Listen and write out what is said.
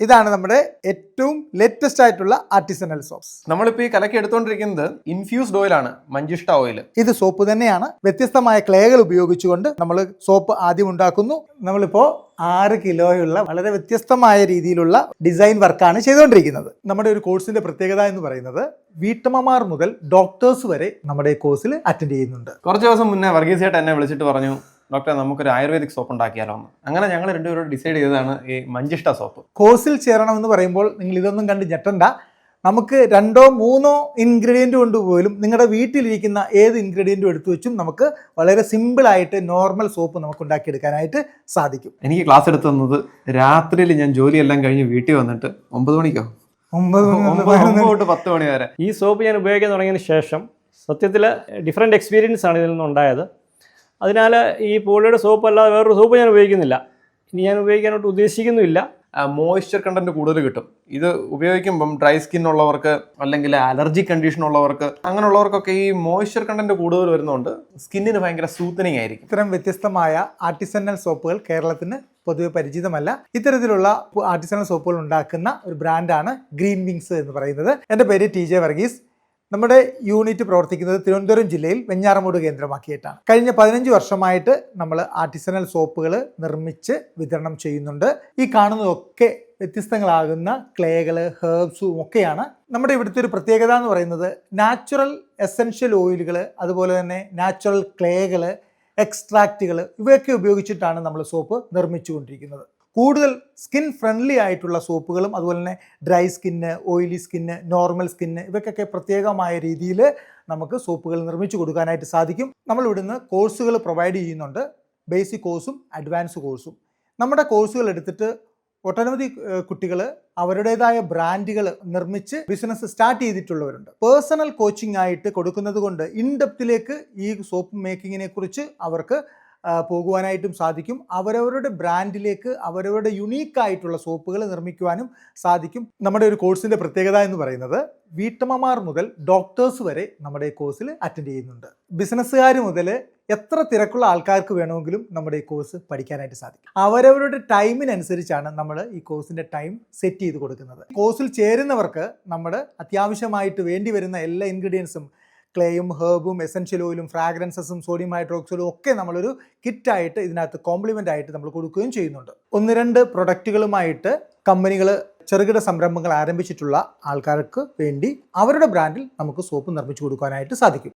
ഇതാണ് നമ്മുടെ ഏറ്റവും ലേറ്റസ്റ്റ് ആയിട്ടുള്ള ആർട്ടിസണൽ സോപ്സ് നമ്മളിപ്പോൾ ഈ കലക്കി എടുത്തുകൊണ്ടിരിക്കുന്നത് ഇൻഫ്യൂസ്ഡ് ഓയിൽ ആണ് മഞ്ചിഷ്ട ഓയിൽ ഇത് സോപ്പ് തന്നെയാണ്. വ്യത്യസ്തമായ ക്ലേകൾ ഉപയോഗിച്ചുകൊണ്ട് നമ്മൾ സോപ്പ് ആദ്യം ഉണ്ടാക്കുന്നു. നമ്മളിപ്പോ ആറ് കിലോയുള്ള വളരെ വ്യത്യസ്തമായ രീതിയിലുള്ള ഡിസൈൻ വർക്കാണ് ചെയ്തുകൊണ്ടിരിക്കുന്നത് നമ്മുടെ ഒരു കോഴ്സിന്റെ പ്രത്യേകത എന്ന് പറയുന്നത് വീട്ടമ്മമാർ മുതൽ ഡോക്ടേഴ്സ് വരെ നമ്മുടെ കോഴ്സിൽ അറ്റൻഡ് ചെയ്യുന്നുണ്ട്. കുറച്ച് ദിവസം മുന്നേ വർഗീസ് ചേട്ടൻ എന്നെ വിളിച്ചിട്ട് പറഞ്ഞു ഡോക്ടറെ നമുക്കൊരു ആയുർവേദിക് സോപ്പ് ഉണ്ടാക്കിയാലോ എന്ന്. അങ്ങനെ ഞങ്ങൾ രണ്ടുപേരോട് ഡിസൈഡ് ചെയ്തതാണ് ഈ മഞ്ചിഷ്ട സോപ്പ്. കോഴ്സിൽ ചേരണം എന്ന് പറയുമ്പോൾ നിങ്ങൾ ഇതൊന്നും കണ്ട് ഞെട്ടണ്ട. നമുക്ക് രണ്ടോ മൂന്നോ ഇൻഗ്രീഡിയന്റ് കൊണ്ട് പോലും നിങ്ങളുടെ വീട്ടിലിരിക്കുന്ന ഏത് ഇൻഗ്രീഡിയന്റും എടുത്തു വെച്ചും നമുക്ക് വളരെ സിമ്പിളായിട്ട് നോർമൽ സോപ്പ് നമുക്ക് ഉണ്ടാക്കിയെടുക്കാനായിട്ട് സാധിക്കും. എനിക്ക് ക്ലാസ് എടുത്തു തന്നത് രാത്രിയിൽ ഞാൻ ജോലിയെല്ലാം കഴിഞ്ഞ് വീട്ടിൽ വന്നിട്ട് ഒമ്പത് മണിക്കോ? ഒമ്പത് മണി ഒമ്പത് തൊട്ട് പത്ത് മണി വരെ. ഈ സോപ്പ് ഞാൻ ഉപയോഗിക്കാൻ തുടങ്ങിയതിന് ശേഷം സത്യത്തിൽ ഡിഫറെന്റ് എക്സ്പീരിയൻസ് ആണ് ഇതിൽ നിന്നുണ്ടായത്. അതിനാൽ ഈ പോളിയുടെ സോപ്പ് അല്ലാതെ വേറൊരു സോപ്പ് ഞാൻ ഉപയോഗിക്കുന്നില്ല. ഇനി ഞാൻ ഉപയോഗിക്കാനായിട്ട് ഉദ്ദേശിക്കുന്നുമില്ല. മോയ്സ്ചർ കണ്ടന്റ് കൂടുതൽ കിട്ടും. ഇത് ഉപയോഗിക്കുമ്പം ഡ്രൈ സ്കിൻ ഉള്ളവർക്ക് അല്ലെങ്കിൽ അലർജി കണ്ടീഷൻ ഉള്ളവർക്ക് അങ്ങനെയുള്ളവർക്കൊക്കെ ഈ മോയ്സ്ചർ കണ്ടന്റ് കൂടുതൽ വരുന്നതുകൊണ്ട് സ്കിന്നിന് ഭയങ്കര സൂത്തനിങ് ആയിരിക്കും. ഇത്തരം വ്യത്യസ്തമായ ആർട്ടിസണൽ സോപ്പുകൾ കേരളത്തിന് പൊതുവെ പരിചിതമല്ല. ഇത്തരത്തിലുള്ള ആർട്ടിസണൽ സോപ്പുകൾ ഉണ്ടാക്കുന്ന ഒരു ബ്രാൻഡാണ് ഗ്രീൻ വിങ്സ് എന്ന് പറയുന്നത്. എന്റെ പേര് ടി ജെ വർഗീസ്. നമ്മുടെ യൂണിറ്റ് പ്രവർത്തിക്കുന്നത് തിരുവനന്തപുരം ജില്ലയിൽ വെഞ്ഞാറമൂട് കേന്ദ്രമാക്കിയിട്ടാണ്. കഴിഞ്ഞ പതിനഞ്ച് വർഷമായിട്ട് നമ്മൾ ആർട്ടിസണൽ സോപ്പുകൾ നിർമ്മിച്ച് വിതരണം ചെയ്യുന്നുണ്ട്. ഈ കാണുന്നതൊക്കെ വ്യത്യസ്തങ്ങളാകുന്ന ക്ലേകൾ ഹേർബ്സും ഒക്കെയാണ്. നമ്മുടെ ഇവിടുത്തെ ഒരു പ്രത്യേകത എന്ന് പറയുന്നത് നാച്ചുറൽ എസെൻഷ്യൽ ഓയിലുകൾ അതുപോലെ തന്നെ നാച്ചുറൽ ക്ലേകൾ എക്സ്ട്രാക്റ്റുകൾ ഇവയൊക്കെ ഉപയോഗിച്ചിട്ടാണ് നമ്മൾ സോപ്പ് നിർമ്മിച്ചുകൊണ്ടിരിക്കുന്നത്. കൂടുതൽ സ്കിൻ ഫ്രണ്ട്ലി ആയിട്ടുള്ള സോപ്പുകളും അതുപോലെ തന്നെ dry skin oily skin normal skin ഇവയ്ക്കൊക്കെ പ്രത്യേകമായ രീതിയിൽ നമുക്ക് സോപ്പുകൾ നിർമ്മിച്ചു കൊടുക്കാനായിട്ട് സാധിക്കും. നമ്മൾ ഇവിടുന്ന് കോഴ്സുകൾ പ്രൊവൈഡ് ചെയ്യുന്നുണ്ട്. ബേസിക് കോഴ്സും അഡ്വാൻസ് കോഴ്സും നമ്മുടെ കോഴ്സുകൾ എടുത്തിട്ട് ഒട്ടനവധി കുട്ടികൾ അവരുടേതായ ബ്രാൻഡുകൾ നിർമ്മിച്ച് ബിസിനസ് സ്റ്റാർട്ട് ചെയ്തിട്ടുള്ളവരുണ്ട്. പേഴ്സണൽ കോച്ചിങ് ആയിട്ട് കൊടുക്കുന്നത് കൊണ്ട് ഇൻഡെപ്തിലേക്ക് ഈ സോപ്പ് മേക്കിങ്ങിനെ കുറിച്ച് അവർക്ക് പോകുവാനായിട്ടും സാധിക്കും. അവരവരുടെ ബ്രാൻഡിലേക്ക് അവരവരുടെ യുണീക്ക് ആയിട്ടുള്ള സോപ്പുകൾ നിർമ്മിക്കുവാനും സാധിക്കും. നമ്മുടെ ഒരു കോഴ്സിന്റെ പ്രത്യേകത എന്ന് പറയുന്നത് വീട്ടമ്മമാർ മുതൽ ഡോക്ടേഴ്സ് വരെ നമ്മുടെ ഈ കോഴ്സിൽ അറ്റൻഡ് ചെയ്യുന്നുണ്ട്. ബിസിനസ്സുകാർ മുതൽ എത്ര തിരക്കുള്ള ആൾക്കാർക്ക് വേണമെങ്കിലും നമ്മുടെ ഈ കോഴ്സ് പഠിക്കാനായിട്ട് സാധിക്കും. അവരവരുടെ ടൈമിനനുസരിച്ചാണ് നമ്മൾ ഈ കോഴ്സിന്റെ ടൈം സെറ്റ് ചെയ്ത് കൊടുക്കുന്നത്. കോഴ്സിൽ ചേരുന്നവർക്ക് നമ്മൾ അത്യാവശ്യമായിട്ട് വേണ്ടി വരുന്ന എല്ലാ ഇൻഗ്രീഡിയൻസും ക്ലേയും ഹേർബും എസെൻഷ്യൽ ഓയിലും ഫ്രാഗ്രൻസസും സോഡിയം ഹൈഡ്രോക്സൈഡും ഒക്കെ നമ്മളൊരു കിറ്റായിട്ട് ഇതിനകത്ത് കോംപ്ലിമെന്റ് ആയിട്ട് നമ്മൾ കൊടുക്കുകയും ചെയ്യുന്നുണ്ട്. ഒന്ന് രണ്ട് പ്രൊഡക്റ്റുകളുമായിട്ട് കമ്പനികൾ ചെറുകിട സംരംഭങ്ങൾ ആരംഭിച്ചിട്ടുള്ള ആൾക്കാർക്ക് വേണ്ടി അവരുടെ ബ്രാൻഡിൽ നമുക്ക് സോപ്പ് നിർമ്മിച്ചു കൊടുക്കാനായിട്ട് സാധിക്കും.